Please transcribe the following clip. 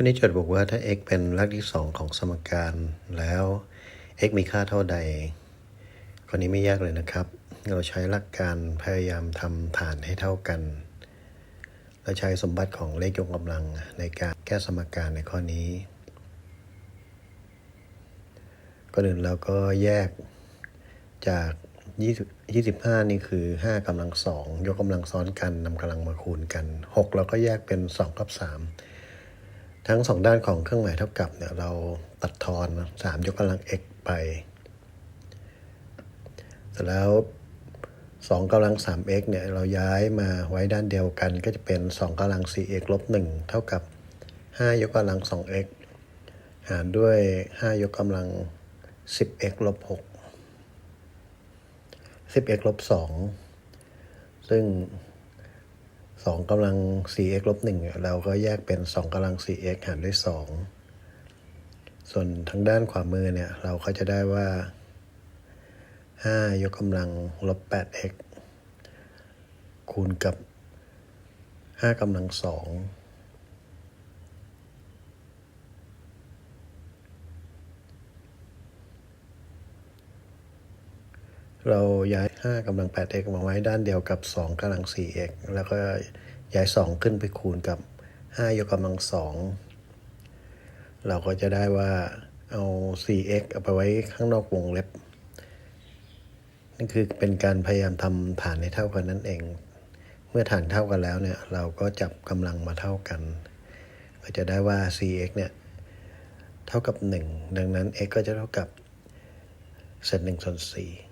ข้อนี้โจทย์บอกว่าถ้า x เป็นรากที่ 2 ของสมการแล้ว x มีค่าเท่าใด ข้อนี้ไม่ยากเลยนะครับ เราใช้หลักการพยายามทำฐานให้เท่ากันเราใช้สมบัติของเลขยกกำลังในการแก้สมการในข้อนี้ ก่อนอื่นเราก็แยกจาก 20 25 นี่คือ 5กำลัง 2 ยกกำลังซ้อนกันนำกำลังมาคูณกัน 6 เราก็แยกเป็น 2 กับ 3 ทั้งสองด้านของเครื่องหมายเท่ากับเนี่ยเราตัดทอนสามยกกำลัง x ไป เสร็จแล้วสองกำลัง 3x เนี่ยเราย้ายมาไว้ด้านเดียวกันก็จะเป็น2กำลัง 4x ลบ1เท่ากับ 5 ยกกำลัง 2x หารด้วย 5 ยกกำลัง 10x ลบ6 10x ลบ2ซึ่ง 2กำลัง 4x ลบ1เราก็แยกเป็น 2กำลัง 4x หารด้วย 2 ส่วนทางด้านขวามือเนี่ย เราก็จะได้ว่า 5 ยกกำลังลบ 8x คูณกับ 5กำลัง 2 เราย้าย 5กำลัง 8x มาไว้ด้านเดียวกับ 2กำลัง 4x แล้วก็ย้าย 2 ขึ้นไปคูณกับ 5 ยกกำลัง 2 เราก็จะได้ว่าเอา 4x เอาไปไว้ข้างนอกวงเล็บ นั่นคือเป็นการพยายามทำฐานให้เท่ากันนั่นเอง เมื่อฐานเท่ากันแล้วเนี่ย เราก็จับกำลังมาเท่ากัน ก็จะได้ว่า 4x เนี่ย เท่ากับ 1 ดังนั้น x ก็จะเท่ากับเศษ1ส่วน4